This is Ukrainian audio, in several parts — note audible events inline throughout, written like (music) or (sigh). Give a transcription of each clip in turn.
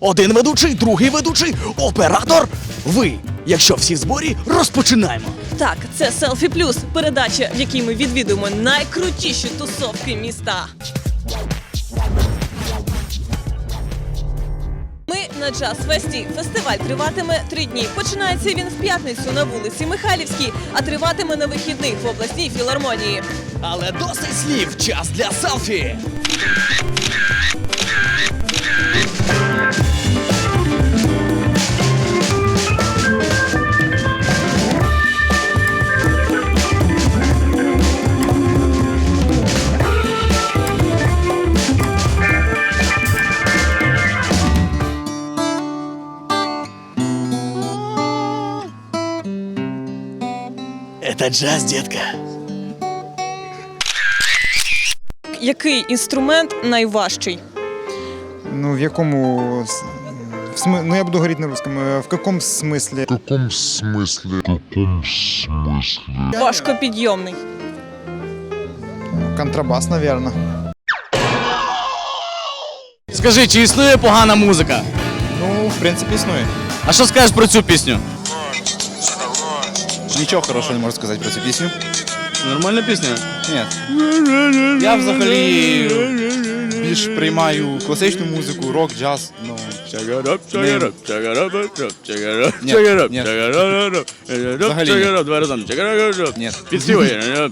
Один ведучий, другий ведучий, оператор. Ви. Якщо всі в зборі, розпочинаємо. Так, це Селфі Плюс, передача, в якій ми відвідуємо найкрутіші тусовки міста. Ми на час фесті. Фестиваль триватиме три дні. Починається він в п'ятницю на вулиці Михайлівській, а триватиме на вихідних в обласній філармонії. Але досить слів, час для селфі. джаз, детка. Який інструмент найважчий? Ну, в якому... с- В смы... Ну, я буду говорить на русском. Э, В каком смысле? В каком смысле? В каком смысле? Важкопідйомний. Контрабас, наверное. Скажи, чи існує погана музика? Ну, в принципе, існує. А що скажеш про цю пісню? Нічого хорошого не можу сказати про цю пісню. Нормальна пісня. Ні. Я взагалі більш приймаю класичну музику, рок, джаз. Ну, Ні, ні. Взагалі ні. Два разом. ні. Підспівує.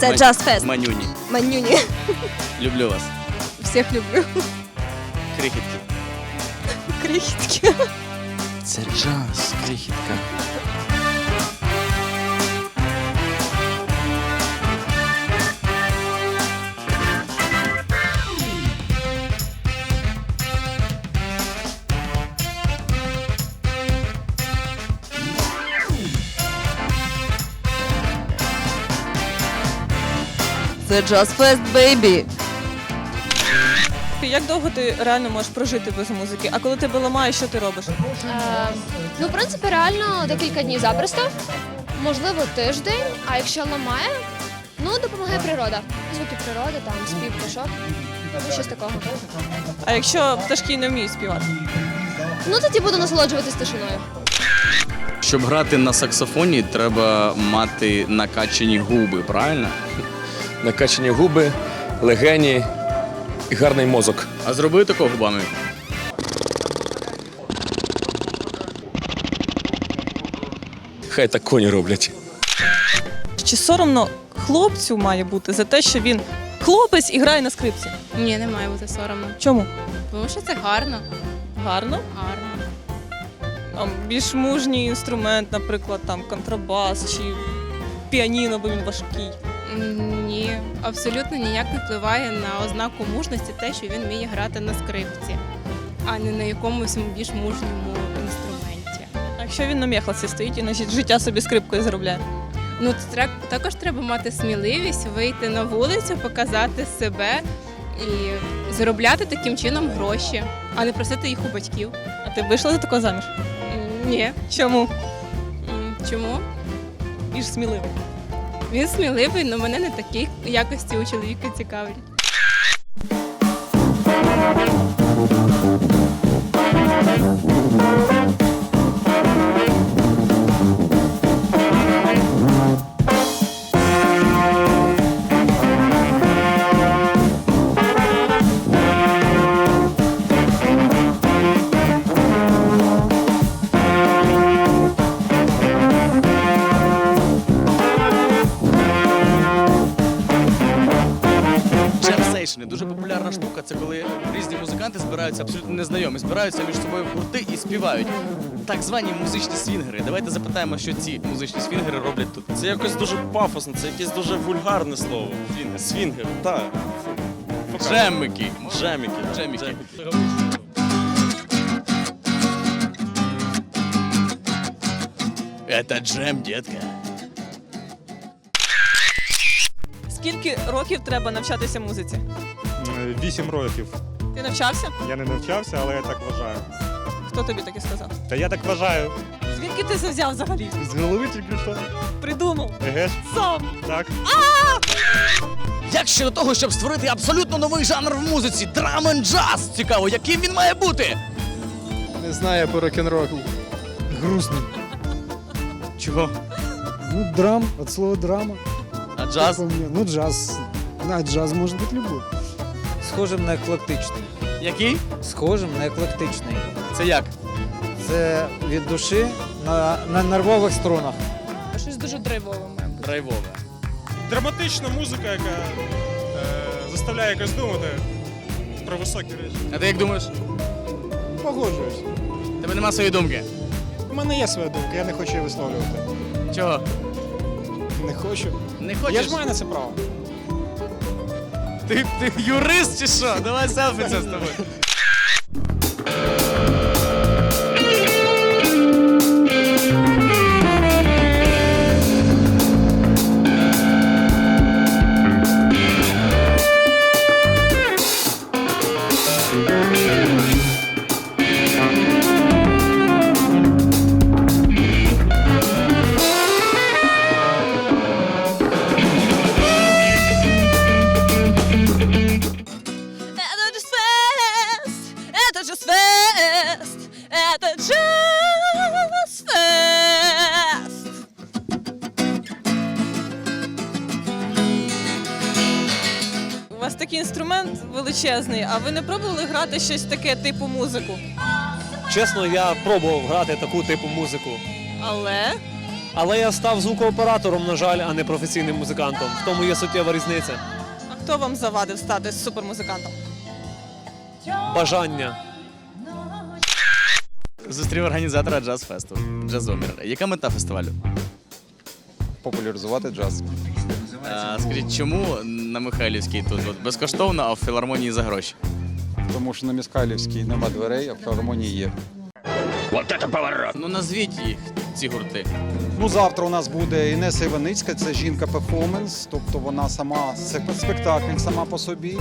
Це Jazz Fest. Манюні. Манюні. (laughs) Люблю вас. Всіх люблю. Крихітки. Крихітки. Це джаз, крихітка. Це Fest, baby. Як довго ти реально можеш прожити без музики? А коли тебе ламає, що ти робиш? Е, ну, в принципі, реально декілька днів запросто. Можливо, тиждень, а якщо ламає, ну допомагає природа. Звуки природи, там спів пташок, ну щось такого. А якщо пташки не вміють співати? Ну тоді буду насолоджуватись тишиною. Щоб грати на саксофоні, треба мати накачані губи, правильно? Накачані губи, легені і гарний мозок. А зроби такого губами. Хай так коні роблять. Чи соромно хлопцю має бути за те, що він хлопець і грає на скрипці? Ні, не має бути соромно. Чому? Тому що це гарно. Гарно. Гарно. Там більш мужній інструмент, наприклад, там контрабас чи піаніно, бо він важкий. Ні, абсолютно ніяк не впливає на ознаку мужності те, що він вміє грати на скрипці, а не на якомусь більш мужньому інструменті. А якщо він на м'яхлаці стоїть і на життя собі скрипкою заробляє? Ну, це також треба мати сміливість вийти на вулицю, показати себе і заробляти таким чином гроші, а не просити їх у батьків. А ти вийшла за такого заміж? Ні. Чому? Чому? Більш сміливо. Він сміливий, але мене не такі якості у чоловіка цікавлять. Джемсейшни незнайомі збираються між собою в гурти і співають. Так звані музичні свінгери. Давайте запитаємо, що ці музичні свінгери роблять тут. Це якось дуже пафосно, це якесь дуже вульгарне слово. Свінгер. Свінгер, так. Джемики. Джеміки. да. Джемики. Это джем, детка. Скільки років треба навчатися музиці? Вісім років. Ти навчався? Я не навчався, але я так вважаю. Хто тобі таке сказав? Та я так вважаю. Звідки ти це взяв взагалі? З голови тільки що. Придумав Еге ж, сам. так. Як щодо того, щоб створити абсолютно новий жанр в музиці драм н джаз? Цікаво, яким він має бути? Не знаю по рок-н-ролу. Грустный. Чого? Ну, драм, от слова драма. А джаз? Как. Ну, джаз. На джаз может быть любой. Схожим на еклектичний. Який? Схожим на еклектичний. Це як? Це від душі на, на нервових струнах. Щось дуже драйвове має бути. Драйвове. Драматична музика, яка е, заставляє якось думати про високі речі. А ти як думаєш? Погоджуюсь. Тебе нема своєї думки. У мене є своя думка, я не хочу її висловлювати. Чого? Не хочу. Не хочеш? Я ж маю на це право. Ти, ти юрист чи що? Давай селфі це з тобою. Fest, это fest. У вас такий інструмент величезний, а ви не пробували грати щось таке типу музику? Чесно, я пробував грати таку типу музику. Але Але я став звукооператором, на жаль, а не професійним музикантом. В тому є суттєва різниця. а хто вам завадив стати супермузикантом? Бажання. Зустрів організатора джаз-фесту. Джазомір. Яка мета фестивалю? Популяризувати джаз. А, скажіть, чому на Михайлівській тут от, безкоштовно, а в філармонії за гроші? Тому що на Міскалівській нема дверей, а в філармонії є. Ну назвіть їх, ці гурти. Ну, завтра у нас буде Інеса Іваницька, це жінка перформанс, тобто вона сама це спектакль сама по собі.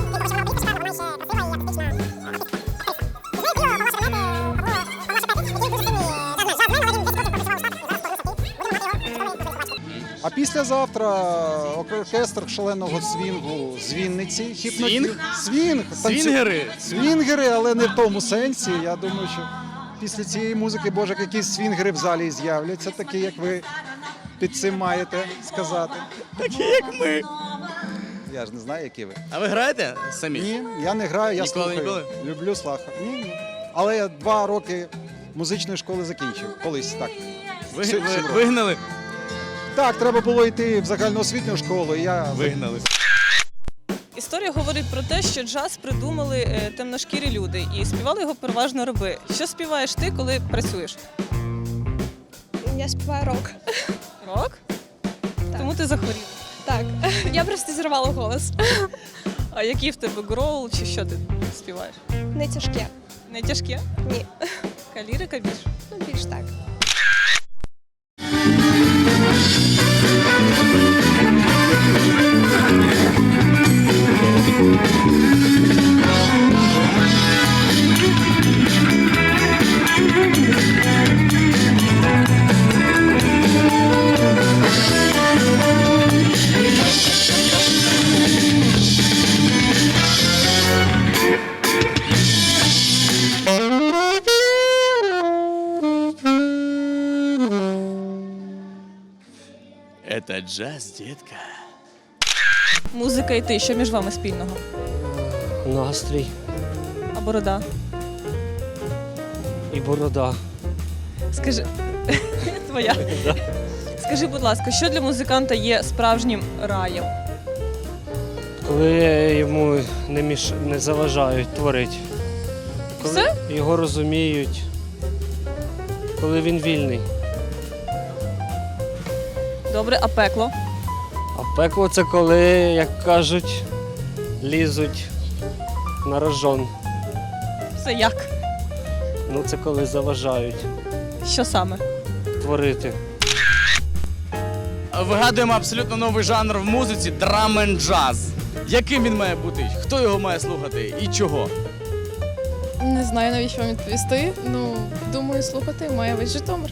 А післязавтра оркестр шаленого свінгу з Вінниці. Хіпноті- Свінг? Свінг. танцю- Свінгери? Свінгери, але не в тому сенсі. Я думаю, що після цієї музики, боже, якісь свінгери в залі з'являться, такі, як ви під цим маєте сказати. Такі, як ми. Я ж не знаю, які ви. А ви граєте самі? Ні, я не граю, я Ніколи, слухаю. ніколи? Люблю слухати. Ні, ні. Але я два роки музичної школи закінчив. Колись так. Ви, ви- вигнали? Так, треба було йти в загальноосвітню школу. і Я Вигнали. Історія говорить про те, що джаз придумали е, темношкірі люди і співали його переважно раби. Що співаєш ти, коли працюєш? Я співаю рок. Рок? Тому ти захворів. Так, я просто зірвала голос. А який в тебе гроул чи що ти співаєш? Не тяжке. Не тяжке? Ні. Калірика більше? Ну, більш так. Это джаз, детка. Музика і ти, що між вами спільного? Настрій А борода? і борода. Скажи, (laughs) твоя. (laughs) Скажи, будь ласка, що для музиканта є справжнім раєм? Коли йому не, міш... не заважають творити. Коли Все? його розуміють. Коли він вільний. Добре, а пекло? А пекло це коли, як кажуть, лізуть на рожон. Це як? Ну це коли заважають Що саме? творити. вигадуємо абсолютно новий жанр в музиці драм н джаз. Яким він має бути? Хто його має слухати і чого? Не знаю, навіщо вам відповісти. Ну, думаю, слухати має весь Житомир.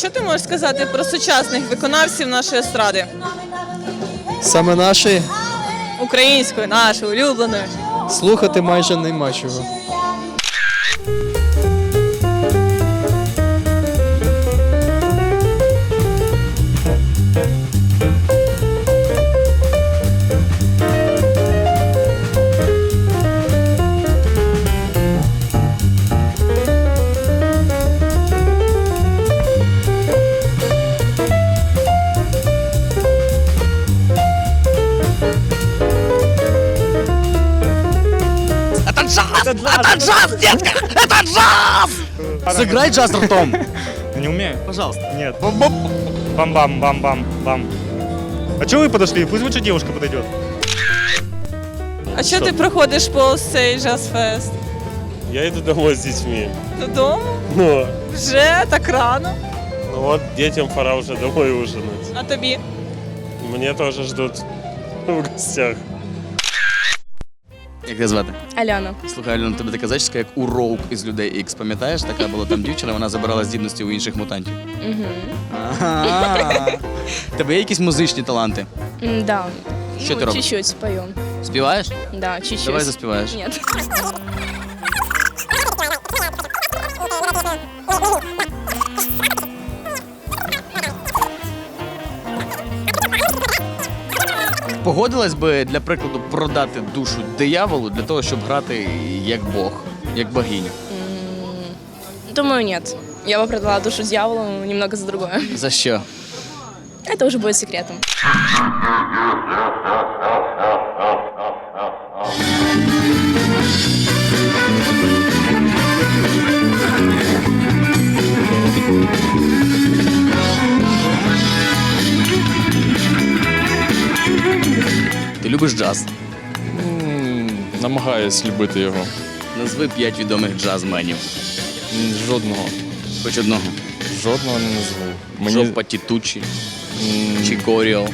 Що ти можеш сказати про сучасних виконавців нашої естради? Саме наші Української, нашої, улюбленої. слухати майже нема чого. Это джаз! Это джаз, детка! Это джаз! Сыграй джаз ртом. Не умею? Пожалуйста. Нет. Бам-бам-бам-бам-бам. А чего вы подошли? Пусть лучше девушка подойдет. А що ти проходиш повз цей джаз-фест? Я иду домой с детьми. Додому? Ну, Вже так рано. ну вот детям пора уже домой ужинать. А тобі? Мне тоже ждут в гостях. Як тебе звати? Аляна. Слухай, Альона, тебе така зачіска, як у Роук із людей Ікс. Пам'ятаєш, така була там дівчина, вона забирала здібності у інших мутантів. Угу. Ага. (laughs) Тебе є якісь музичні таланти? Да. Що ти робиш? Чуть-чуть споем. Співаєш? Да, чуть-чуть. Давай заспіваєш. Нет. Погодилась би для прикладу продати душу дияволу для того, щоб грати як Бог, як богиню. Думаю, нет. Я бы продала душу дьяволу немного за другое. За що? Это уже будет секретом. Любиш джаз? Намагаюсь любити його. Назви п'ять відомих джазменів. Жодного. Хоч одного. Жодного не назву. Мені... Жопа Тітучі м, чи Коріо,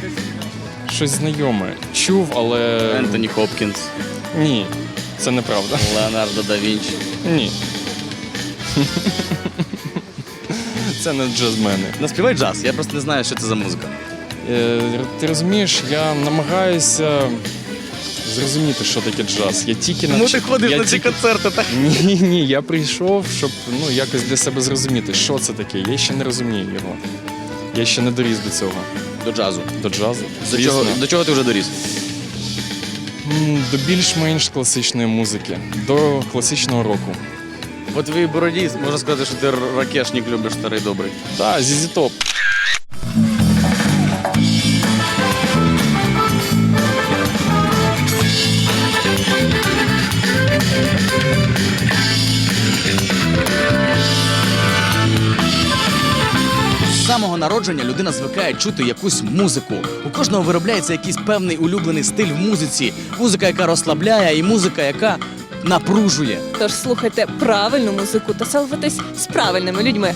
щось знайоме. Чув, але Ентоні Хопкінс, ні, це неправда. Леонардо да Вінчі. Ні. (laughs) Це не джазмени. Наспівай джаз, я просто не знаю, що це за музика. Е, Ти розумієш, я намагаюся зрозуміти, що таке джаз. Я тільки Ну навч- ти ходиш я на ці тільки- концерти, так? Ні, ні, я прийшов, щоб ну, якось для себе зрозуміти, що це таке. Я ще не розумію його. Я ще не доріс до цього. До джазу. До джазу. До чого, до чого ти вже доріс? До більш-менш класичної музики, до класичного року. По твоїй бороді можна сказати, що ти ракешник любиш старий добрий. Так, зізі топ. Народження людина звикає чути якусь музику. У кожного виробляється якийсь певний улюблений стиль в музиці. Музика, яка розслабляє, і музика, яка напружує. Тож слухайте правильну музику та селфитесь з правильними людьми.